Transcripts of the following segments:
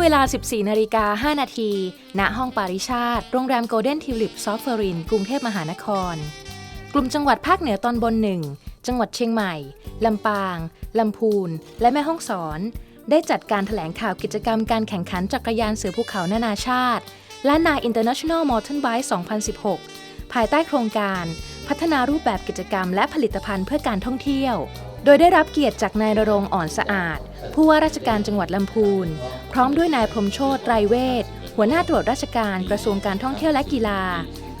เวลา 14 นาฬิกา 5 นาที ณ ห้องปาริชาติ โรงแรมโกลเด้นทิวลิปซอฟเฟอริน กรุงเทพมหานคร กลุ่มจังหวัดภาคเหนือตอนบนหนึ่ง จังหวัดเชียงใหม่ ลำปาง ลำพูน และแม่ฮ่องสอน ได้จัดการแถลงข่าวกิจกรรมการแข่งขันจักรยานเสือภูเขานานาชาติ และนา International Mountain Bike 2016 ภายใต้โครงการ พัฒนารูปแบบกิจกรรมและผลิตภัณฑ์เพื่อการท่องเที่ยว โดยได้รับเกียรติจากนายรรงค์อ่อนสะอาด ผู้ว่าราชการจังหวัดลำพูน พร้อมด้วยนายพรมโชตไตรเวทหัวหน้าตรวจราชการกระทรวงการท่องเที่ยวและกีฬา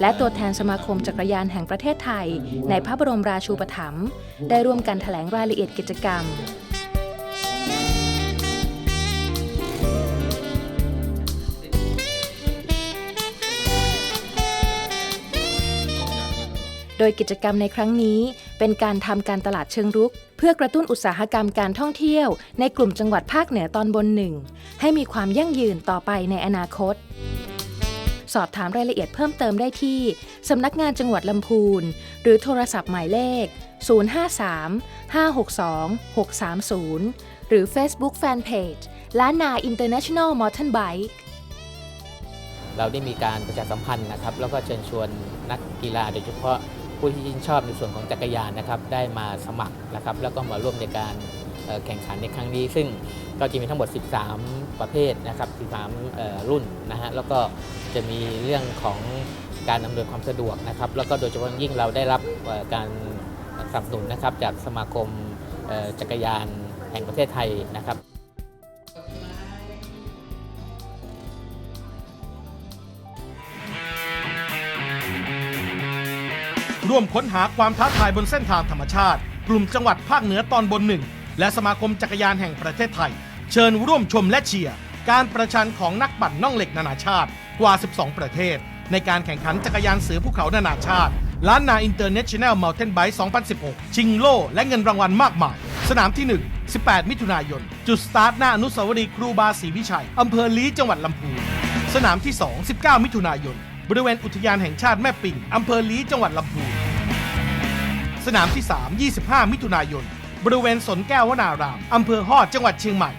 และตัวแทนสมาคมจักรยานแห่งประเทศไทย ในพระบรมราชูปถัมภ์ได้ร่วมกันแถลงรายละเอียดกิจกรรม โดยกิจกรรมในครั้งนี้ เป็นการทำการตลาดเชิงรุก เพื่อกระตุ้นอุตสาหกรรมการท่องเที่ยว ในกลุ่มจังหวัดภาคเหนือตอนบนหนึ่ง ให้มีความยั่งยืนต่อไปในอนาคต สอบถามรายละเอียดเพิ่มเติมได้ที่สำนักงานจังหวัดลำพูน หรือโทรศัพท์หมายเลข 053 562 630 หรือ Facebook Fanpage ล้านนา International Mountain Bike เราได้มีการประชาสัมพันธ์นะครับ แล้วก็เชิญชวนนักกีฬาโดยเฉพาะ ผู้ที่ชื่นชอบในส่วนของจักรยานนะครับได้มาสมัครนะครับแล้วก็มาร่วมในการแข่งขันในครั้งนี้ ซึ่งก็จะมีทั้งหมด 13 ประเภทนะครับ 13 รุ่นนะฮะแล้วก็จะมีเรื่องของการอำนวยความสะดวกนะครับแล้วก็โดยเฉพาะยิ่งเราได้รับการสนับสนุนนะครับจากสมาคมจักรยานแห่งประเทศไทยนะครับ ร่วมค้นหาความท้าทายบนเส้นทางธรรมชาติ กลุ่มจังหวัดภาคเหนือตอนบนหนึ่ง และสมาคมจักรยานแห่งประเทศไทย เชิญร่วมชมและเชียร์การประชันของนักปั่นน่องเหล็กนานาชาติกว่า 12 ประเทศ ในการแข่งขันจักรยานเสือภูเขานานาชาติล้านนาอินเตอร์เนชั่นแนลมัลเทนไบค์2016 ชิงโล่และเงินรางวัลมากมาย สนามที่ 1 18 มิถุนายน จุดสตาร์ทหน้าอนุสาวรีย์ครูบาศรีวิชัย อำเภอลีจังหวัดลำพูน สนามที่ 2 19 มิถุนายน บริเวณอุทยานแห่งชาติแม่ปิงอำเภอลีจังหวัดลำพูน สนามที่ 3 25 มิถุนายน บริเวณสนแก้ววนาราม อำเภอฮอดจังหวัดเชียงใหม่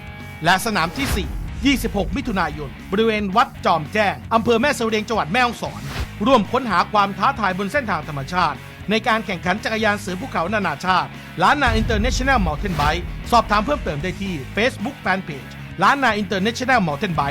และสนามที่ 4 26 มิถุนายน บริเวณวัดจอมแจ้ง อำเภอแม่เสรียงจังหวัดแม่ฮ่องสอน ร่วมค้นหาความท้าทายบนเส้นทางธรรมชาติ ในการแข่งขันจักรยานเสือภูเขานานาชาติ ล้านนาอินเตอร์เนชั่นแนลมัลเทนไบค์สอบถามเพิ่มเติมได้ที่ Facebook Fanpage ล้านนาอินเตอร์เนชั่นแนลมัลเทนไบ